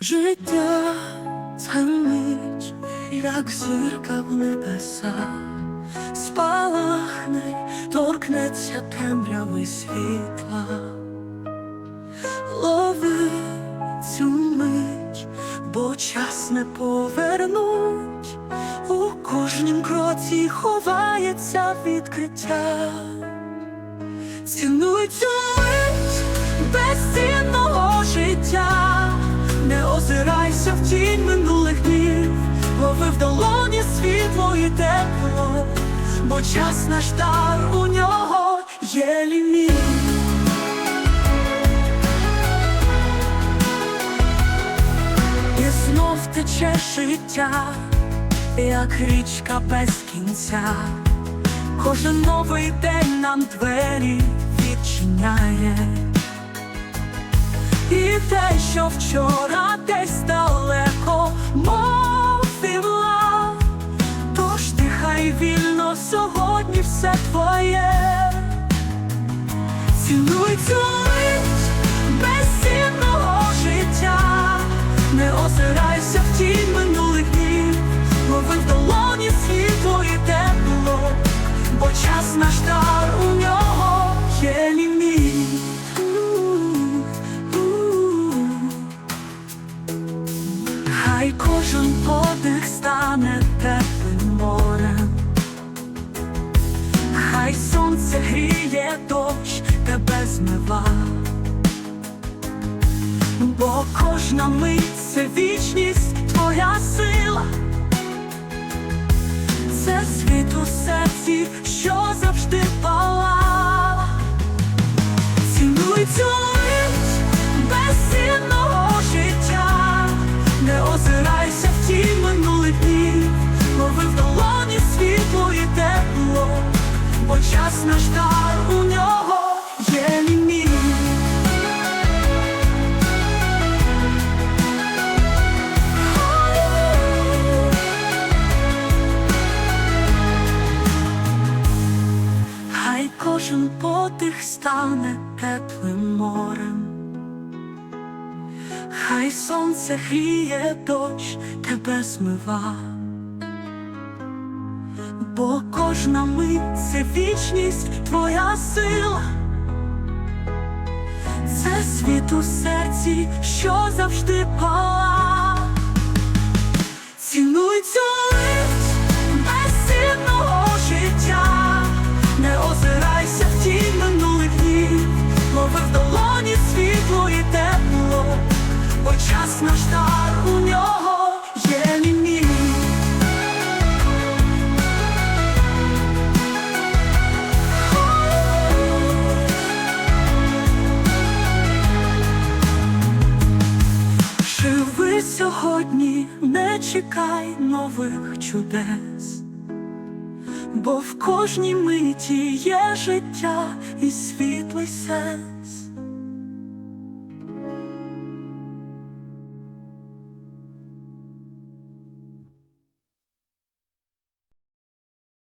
Життя це мить, як зірка в небесах, спалахне, торкнеться темряви світла, лови цю мить, бо час не повернуть, у кожнім кроці ховається відкриття. Цінуй цю мить і тепло, бо час наш дар у нього є ліміт. І знов тече життя, як річка без кінця. Кожен новий день нам двері відчиняє. І те, що вчора десь все твоє. Цінуй цю мить безцінного життя, не озирайся в тінь минулих днів, лови в долоні світло і тепло, бо час наш дар у нього є ліміт. Хай кожен подих стане бо кожна мить це вічність, твоя сила, це світ у серці, що завжди палала. Цінуй цю мить безцінного життя, не озирайся в тінь минулих днів, лови в долоні світло і тепло, бо час наш дар кожен подих стане теплим морем, хай сонце гріє дощ тебе змива, бо кожна мить це вічність, твоя сила, це світ у серці, що завжди пала. Цінуй цю сьогодні, не чекай нових чудес, бо в кожній миті є життя і світлий сенс.